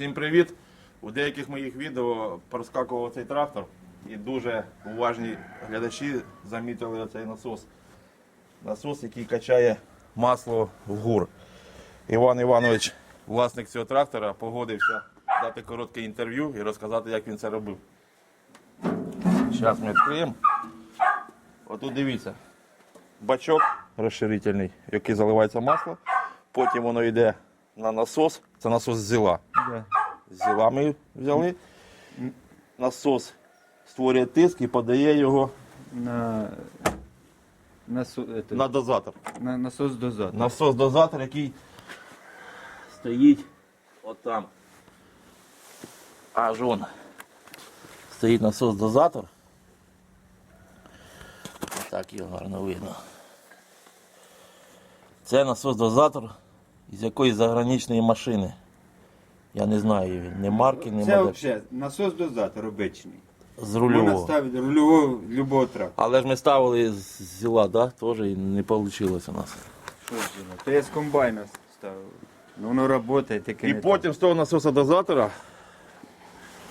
Всім привіт! У деяких моїх відео проскакував цей трактор і дуже уважні глядачі замітили оцей насос. Насос, який качає масло в гур. Іван Іванович, власник цього трактора, погодився дати коротке інтерв'ю і розказати, як він це робив. Зараз ми відкриємо. Отут дивіться. Бачок розширительний, який заливається масло. Потім воно йде на насос. Це насос зіла. Да. Зіла взяли. Насос створює тиск і подає його На, это, на дозатор. на насос дозатор. Насос дозатор, який стоїть отам. Аж он. Стоїть насос дозатор. Так його гарно видно. Це насос дозатор із якоїсь заграничної машини. Я не знаю він, ні марки, ні Це модель. взагалі насос дозатор обичний. З Можна рульового. ставити рульового любого трактора. Але ж ми ставили з зіла, да? Теж і не вийшло у нас. Що ж воно? То я з комбайна ставив. Ну воно працює, таке І не потім з того насоса дозатора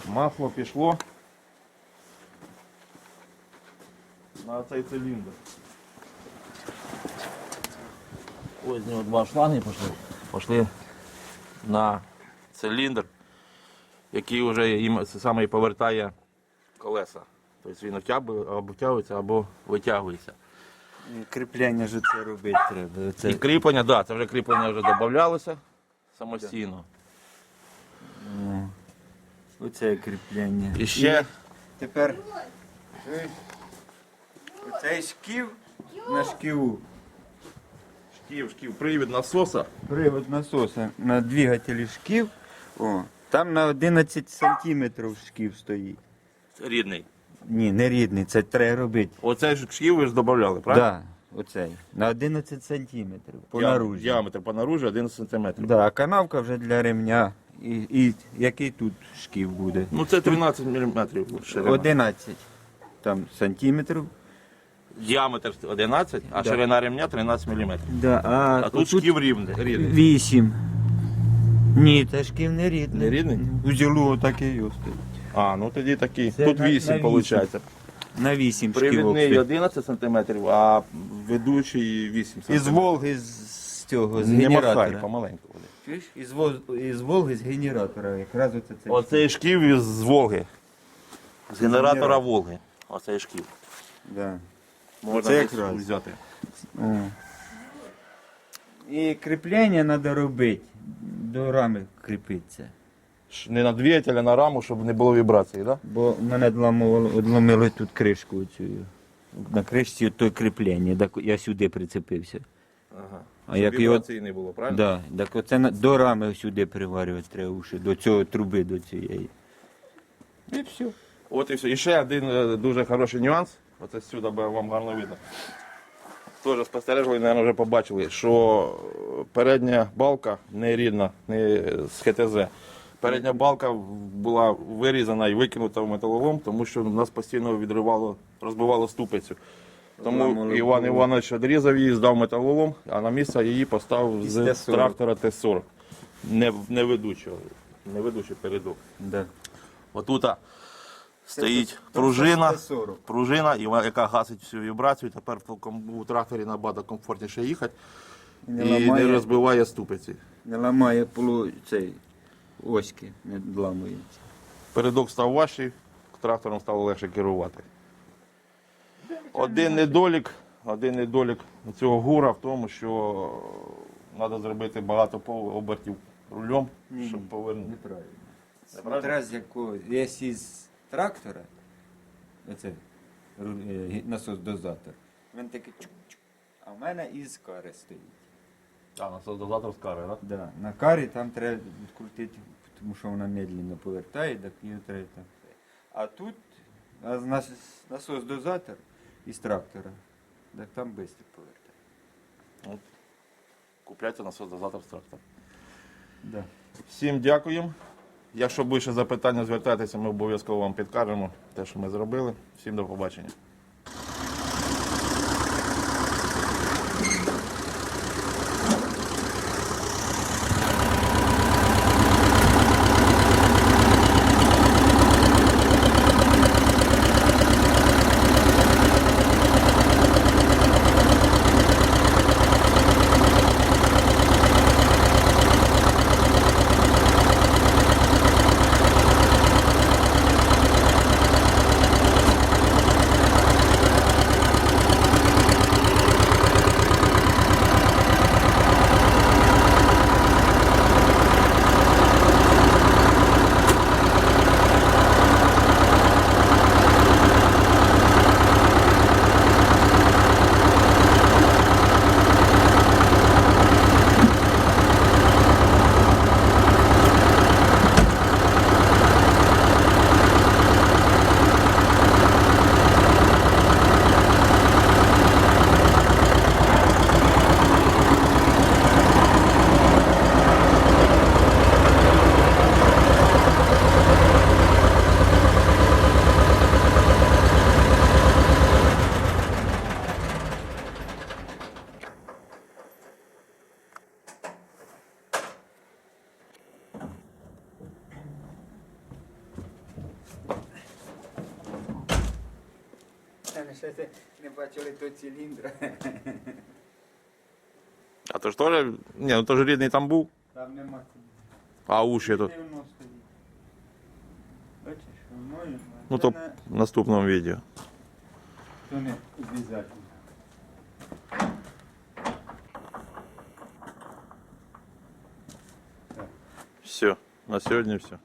масло пішло на цей циліндр. Ось з нього два шланги пішли. Пішли на циліндр, який вже їм саме і повертає колеса. Тобто він втягує- або витягується. так. І Кріпляння ж це робити треба. Оце. І кріплення, так, да, це вже кріплення вже додавалося самостійно. Оце кріпляння. І ще Тепер чуєш? оцей шків на шківу. шків, шків, привід насоса. Привод насоса на двигателі шків. О, там на 11 сантиметрів шків стоїть. Рідний. Ні, не рідний, це треба робити. Оцей ж шків ви ж додавали, правильно? Так, да, оцей. На 11 сантиметрів. По наружі. Діаметр по наружі 11 см. Да, а канавка вже для ремня. І, і який тут шків буде? Ну це 13 мм ширина. 11 там, сантиметрів. Діаметр 11, а Да. ширина ремня 13 мм. Да, а, А тут шків рівний. рідний. 8. Ні, це шків не рідний. Не рідний? У зілу отак і його стоїть. А, ну тоді такий. Це Тут на- 8 на виходить. На 8 шківок. Привідний стоїть. 11 см, а ведучий 8 см. Із Волги з, з цього, з Не махай, генератора. помаленьку. Чуєш? Із, воз- із Волги з генератора. Якраз оце це. Оцей шків із Волги. З генератора. Волги. Оцей шків. Да. Можна Це десь якраз. взяти. О. І кріплення треба робити. До рами кріпиться. Не на двигатель, а на раму, щоб не було вібрації, так? Бо мене одламили тут кришку оцю. На кришці то кріплення, так я сюди прицепився. Ага. А як його- Вібрації не було, правильно? Да, так оце на- до рами сюди приварювати треба уші, до цього труби, до цієї. І все. От і все. І ще один е, дуже хороший нюанс. Оце сюди бо вам гарно видно. Теж спостережили, мабуть, вже побачили, що передня балка не рідна, не з ХТЗ. Передня балка була вирізана і викинута в металолом, тому що нас постійно відривало, розбивало ступицю. Тому Іван. Іванович відрізав її, здав металолом, а на місце її поставив з Т-40. трактора Т-40. Не, не ведучого, не ведучий передок. Отут стоїть пружина, пружина, яка гасить всю вібрацію. Тепер в тракторі набагато комфортніше їхати І і не не розбиває ступиці. не ламає полу цей оськи, не дламується. Передок став важчий, трактором стало легше керувати. Один недолік, один недолік цього гура в тому, що треба зробити багато обертів рулем, щоб повернути. Неправильно. Неправильно? Якого. Якщо із трактора, оце е, насос дозатор, він такий чук-чук. А в мене із кари стоїть. А, насос дозатор з кари, так? Да. На карі там треба відкрутити, тому що вона медленно повертає, так її треба там. А тут а з нас- насос дозатор із трактора, так там швидко повертає. От. Купляйте насос дозатор з трактора. Да. Всім дякуємо. Якщо більше запитання, звертайтеся, ми обов'язково вам підкажемо те, що ми зробили. Всім до побачення. мене ще це не бачили то циліндра. А то ж теж, ні, ну то ж рідний там був, Там нема а уші тут. циліндра. Воно стоїть. Бачиш, воно Ну то в наступному відео. то не обов'язково. Все, на сьогодні все.